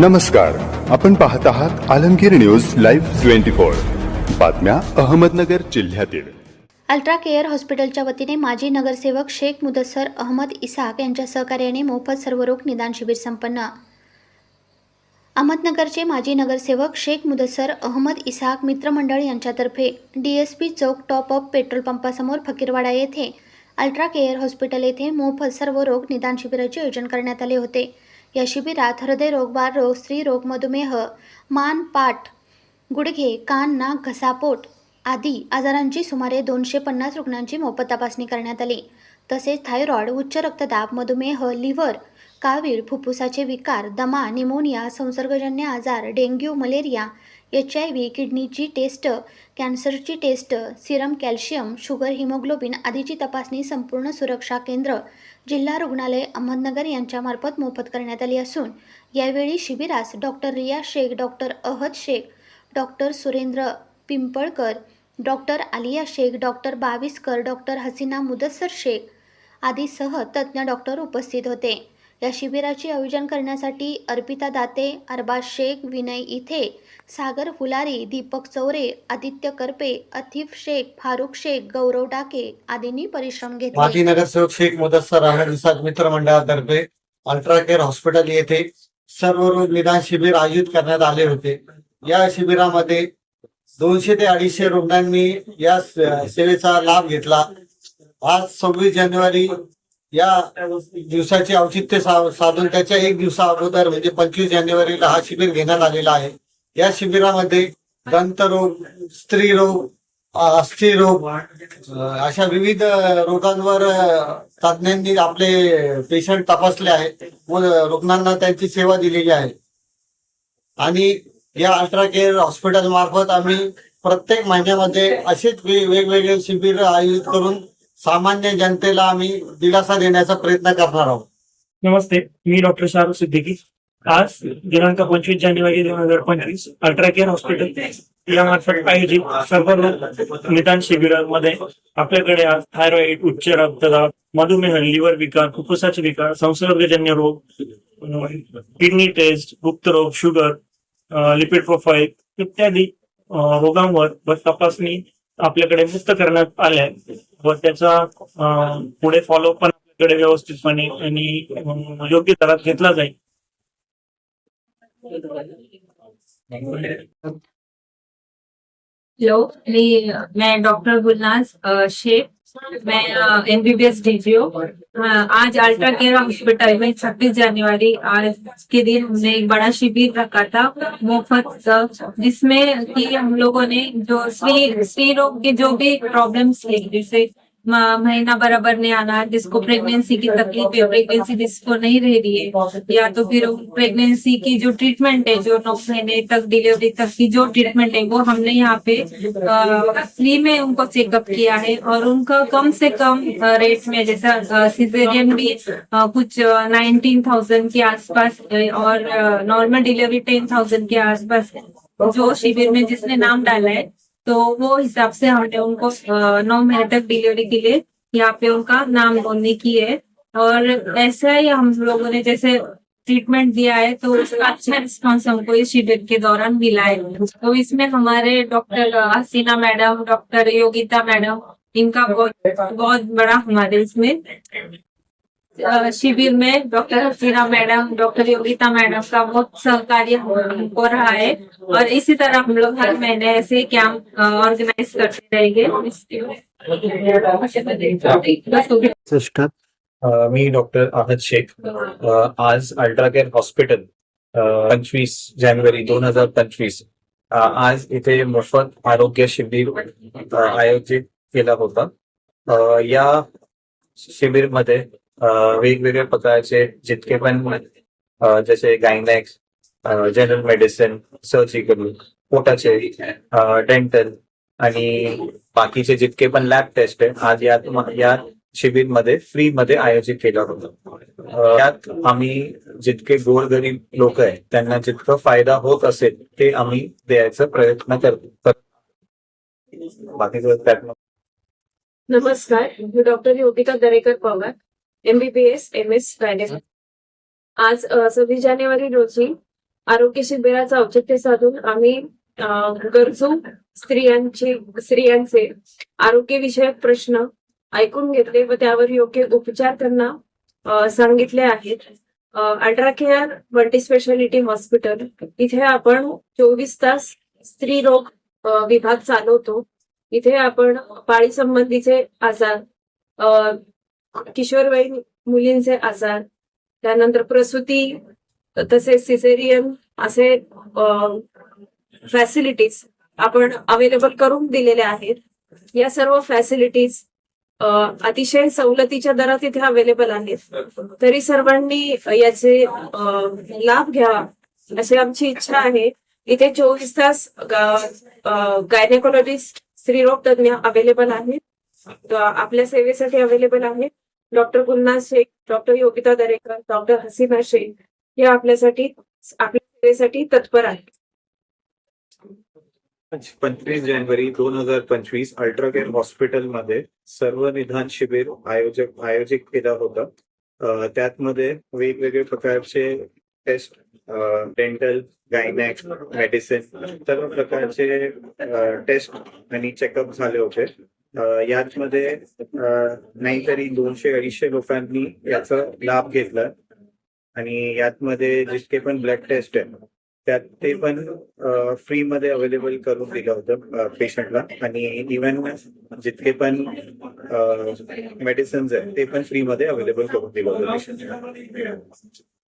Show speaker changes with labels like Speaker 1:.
Speaker 1: नमस्कार. आपण पाहत आहात Alamgir news live twenty four. बातम्या अहमदनगर जिल्ह्यातील.
Speaker 2: अल्ट्रा केअर हॉस्पिटलच्या वतीने माजी नगरसेवक शेख मुदस्सर अहमद इसाक यांच्या सहकार्याने मोफत सर्वरोग निदान शिबिर संपन्न. अहमदनगरचे माजी नगरसेवक शेख मुदस्सर अहमद इसाक मित्रमंडळ यांच्यातर्फे डी एस पी चौक टॉप अप पेट्रोल पंपासमोर फकीरवाडा येथे अल्ट्रा केअर हॉस्पिटल येथे मोफत सर्वरोग निदान शिबिराचे आयोजन करण्यात आले होते. या शिबिरात हृदयरोग बालरोग स्त्रीरोग मधुमेह मान पाठ गुडघे कान नाक घसापोट आदी आजारांची सुमारे दोनशे पन्नास रुग्णांची मोफत तपासणी करण्यात आली. तसेच थायरॉइड उच्च रक्तदाब मधुमेह लिव्हर कावीळ फुफ्फुसाचे विकार दमा निमोनिया संसर्गजन्य आजार dengue malaria H I V किडनीची test कॅन्सरची test serum calcium sugar haemoglobin आदीची तपासणी संपूर्ण सुरक्षा केंद्र जिल्हा रुग्णालय अहमदनगर यांच्यामार्फत मोफत करण्यात आली असून यावेळी शिबिरास doctor Riya Sheikh doctor Ahad Sheikh doctor Surendra Pimpalkar doctor Aliya Sheikh doctor Bawiskar doctor Hasina Mudassar Sheikh आदीसह तज्ज्ञ डॉक्टर उपस्थित होते. या शिबिराचे आयोजन करण्यासाठी अर्पिता दाते अरबाज शेख विनय इथे सागर फुलारी दीपक चौरे आदित्य करपे अथिफ शेख फारुख शेख गौरव डाके आदींनी परिश्रम
Speaker 3: माजी नगरसेवक शेख मुदस्सर अहमद मित्र मंडळातर्फे अल्ट्रा केअर हॉस्पिटल येथे सर्व रोग निदान शिबिर आयोजित करण्यात आले होते. या शिबिरामध्ये दोनशे ते अडीचशे रुग्णांनी या सेवेचा लाभ घेतला. आज सव्वीस जानेवारी या दिवसाचे औचित्य साधून त्याच्या एक दिवसा अगोदर म्हणजे पंचवीस जानेवारीला हा शिबिर घेण्यात आलेला आहे. या शिबिरामध्ये दंतरोग स्त्रीरोग अस्थिरोग अशा विविध रोगांवर तज्ज्ञांनी तज्ञांनी आपले पेशंट तपासले आहेत व रुग्णांना त्यांची सेवा दिलेली आहे. आणि या अल्ट्रा केअर हॉस्पिटल मार्फत आम्ही प्रत्येक महिन्यामध्ये असेच वेगवेगळे शिबिर आयोजित करून सामान्य जनतेला आम्ही दिलासा देण्याचा प्रयत्न करणार आहोत.
Speaker 4: नमस्ते मी डॉक्टर शाहरुख सिद्दीकी. आज दिनांक पंचवीस जानेवारी दोन हजार पंचवीस अल्ट्रा केअर हॉस्पिटल यामार्फत आयोजित सर्व रोग निदान शिबिरांमध्ये आपल्याकडे आज थायरॉइड उच्च रक्तदाब मधुमेह लिव्हर विकार फुफ्फुसाचे विकार संसर्गजन्य रोग किडनी टेस्ट गुप्तरोग शुगर लिपिड प्रोफाईल इत्यादी रोगांवर व तपासणी आपल्याकडे मुक्त करण्यात आल्या व त्याचा पुढे फॉलो पण आपल्याकडे व्यवस्थितपणे आणि योग्य दरात घेतला जाईल.
Speaker 5: हॅलो मी डॉक्टर गुलनाज शेख. मैं एमबीबीएस डीजीओ आज अल्ट्रा केयर हॉस्पिटल में छब्बीस जनवरी आर के दिन हमने एक बड़ा शिविर रखा था, मुफ़्त जिसमें कि हम लोगों ने जो स्त्री स्त्री रोग के जो भी प्रॉब्लम्स थे, जैसे महीना बराबर नहीं आना, जिसको प्रेगनेंसी की तकलीफ़ है प्रेगनेंसी जिसको नहीं रह रही है, या तो फिर प्रेगनेंसी की जो ट्रीटमेंट है, जो नौ महीने तक डिलीवरी तक की जो ट्रीटमेंट है, वो हमने यहाँ पे फ्री में उनको चेकअप किया है और उनका कम से कम रेट में जैसा सीजेरियन भी कुछ नाइनटीन थाउज़ेंड के आसपास और नॉर्मल डिलीवरी टेन थाउज़ेंड के आसपास जो शिविर में जिसने नाम डाला है तो वो हिसाब से हमने उनको नौ महीने तक डिलीवरी के लिए यहाँ पे उनका नाम नोंदनी की है। और ऐसा ही हम लोगों ने जैसे ट्रीटमेंट दिया है तो उसका अच्छा रिस्पॉन्स हमको इस शिविर के दौरान मिला है। तो इसमें हमारे doctor Hasina madam doctor Yogita madam इनका बहुत बहुत बड़ा हमारे इसमें शिविर में doctor Hasina madam doctor Yogita madam का बहुत सहकार्य हो रहा है। और इसी तरह हम लोग हर महीने ऐसे कैंप ऑर्गेनाइज करते रहेंगे।
Speaker 3: मी डॉक्टर अहद शेख आज अल्ट्रा केअर हॉस्पिटल पंचवीस जानेवारी दोन हजार पंचवीस आज इथे मोफत आरोग्य शिबिर आयोजित केला होता. या शिबिरमध्ये वेगवेगळ्या प्रकारचे जितके पण जसे गायनॅक्स जनरल मेडिसिन सर्जिकल पोटाचे डेंटल आणि बाकीचे जितके पण लॅब टेस्ट आहे आज यात या शिबिरमध्ये फ्री मध्ये आयोजित केलं होतं. त्यात आम्ही जितके गोरगरीब लोक आहेत त्यांना जितकं फायदा होत असेल ते आम्ही द्यायचा प्रयत्न करतो. बाकीचं त्यात
Speaker 6: नमस्कार मी doctor Yogita Darekar Pawar. MBBS M S आज सव्वीस जानेवारी रोजी आरोग्य शिबिराचं औचित्य साधून आम्ही गरजू स्त्रियांचे स्त्रियांचे आरोग्यविषयक प्रश्न ऐकून घेतले व त्यावर योग्य उपचार त्यांना सांगितले आहेत. Ultra care multi speciality hospital इथे आपण चोवीस तास स्त्री रोग विभाग चालवतो. इथे आपण पाळी संबंधीचे आजार किशोरवयीन मुलींचे आजार त्यानंतर प्रसूती तसेच सिझेरियन असे फॅसिलिटीज आपण अवेलेबल करून दिलेल्या आहेत. या सर्व फॅसिलिटीज अतिशय सवलतीच्या दरात इथे अवेलेबल आहेत. तरी सर्वांनी याचे लाभ घ्यावा अशी आमची इच्छा आहे. इथे चोवीस तास गायनेकोलॉजिस्ट स्त्रीरोग तज्ञ अवेलेबल आहेत. आपल्या सेवेसाठी अवेलेबल आहेत doctor Gulnath Shaikh doctor Yogita Darekar doctor Hasina Shaikh हे आपल्यासाठी आपल्या सेवेसाठी तत्पर आहेत.
Speaker 2: पंचवीस जानेवारी दोन हजार पंचवीस अल्ट्राकेअर हॉस्पिटलमध्ये सर्व निधान शिबिर आयोजक आयोजित केलं होतं. त्यातमध्ये वेगवेगळे प्रकारचे टेस्ट डेंटल गायनॅक मेडिसिन सर्व प्रकारचे टेस्ट आणि चेकअप झाले होते. अं, यातमध्ये नाहीतरी दोनशे अडीचशे लोकांनी याचा लाभ घेतला. आणि यातमध्ये जितके पण ब्लड टेस्ट आहे त्यात ते पण फ्री मध्ये अवेलेबल करून दिलं होतं पेशंटला. आणि इव्हन जितके पण मेडिसिन्स आहे ते पण फ्री मध्ये अवेलेबल करून दिलं होतं. पेशंटला